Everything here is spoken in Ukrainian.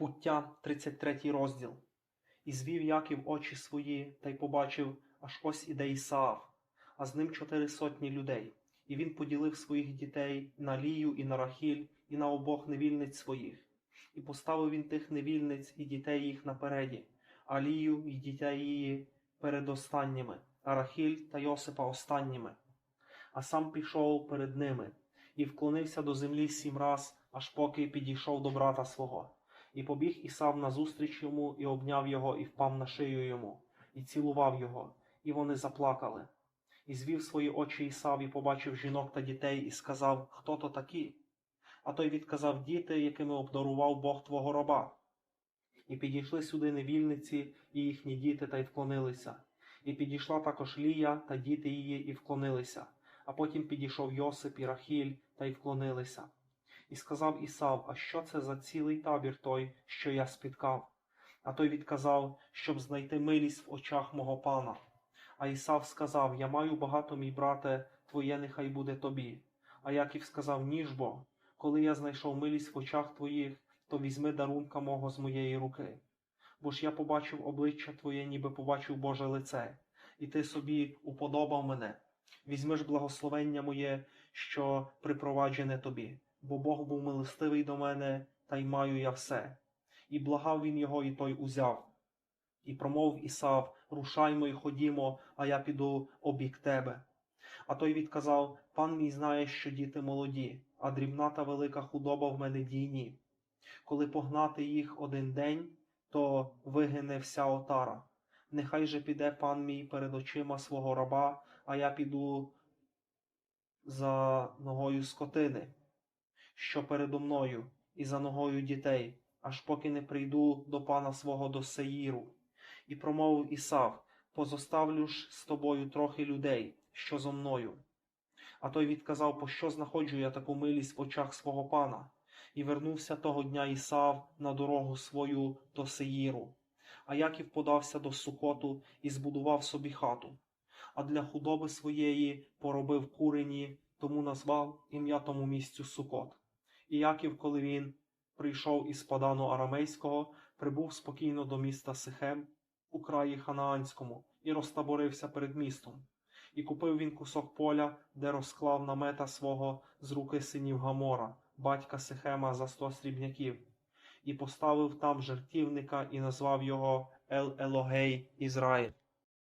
Буття, 33 розділ. І звів Яків очі свої, та й побачив, аж ось іде Ісаав, а з ним чотири сотні людей. І він поділив своїх дітей на Лію і на Рахіль, і на обох невільниць своїх. І поставив він тих невільниць і дітей їх напереді, а Лію і дітей її перед останніми, а Рахіль та Йосипа останніми. А сам пішов перед ними і вклонився до землі сім раз, аж поки підійшов до брата свого. І побіг Ісав назустріч йому, і обняв його, і впав на шию йому, і цілував його, і вони заплакали. І звів свої очі Ісав, і побачив жінок та дітей, і сказав, Хто то такі? А той відказав діти, якими обдарував Бог твого раба. І підійшли сюди невільниці і їхні діти, та й вклонилися. І підійшла також Лія та діти її, і вклонилися. А потім підійшов Йосип і Рахіль, та й вклонилися. І сказав Ісав, а що це за цілий табір той, що я спіткав? А той відказав, щоб знайти милість в очах мого пана. А Ісав сказав: Я маю багато, мій брате, твоє нехай буде тобі. А Яків сказав: Ніж бо, коли я знайшов милість в очах твоїх, то візьми дарунка мого з моєї руки. Бо ж я побачив обличчя твоє, ніби побачив Боже лице, і ти собі уподобав мене. Візьми ж благословення моє, що припроваджене тобі бо Бог був милостивий до мене, та й маю я все. І благав він його, і той узяв. І промов Ісав, рушаймо і ходімо, а я піду обік тебе. А той відказав: Пан мій знає, що діти молоді, а дрібна та велика худоба в мене дійні. Коли погнати їх один день, то вигине вся отара. Нехай же піде пан мій перед очима свого раба, а я піду за ногою скотини що передо мною, і за ногою дітей, аж поки не прийду до пана свого до Сеїру. І промовив Ісав, позоставлю ж з тобою трохи людей, що зо мною. А той відказав, пощо знаходжу я таку милість в очах свого пана, і вернувся того дня Ісав на дорогу свою до Сеїру. А Яків подався до Сукоту і збудував собі хату, а для худоби своєї поробив курені, тому назвав ім'я тому місцю Сукот. І Яків, коли він прийшов із Падану Арамейського, прибув спокійно до міста Сихем у краї Ханаанському і розтаборився перед містом. І купив він кусок поля, де розклав намета свого з руки синів Гамора, батька Сихема за сто срібняків, і поставив там жертівника і назвав його Ел Елогей Ізраїль.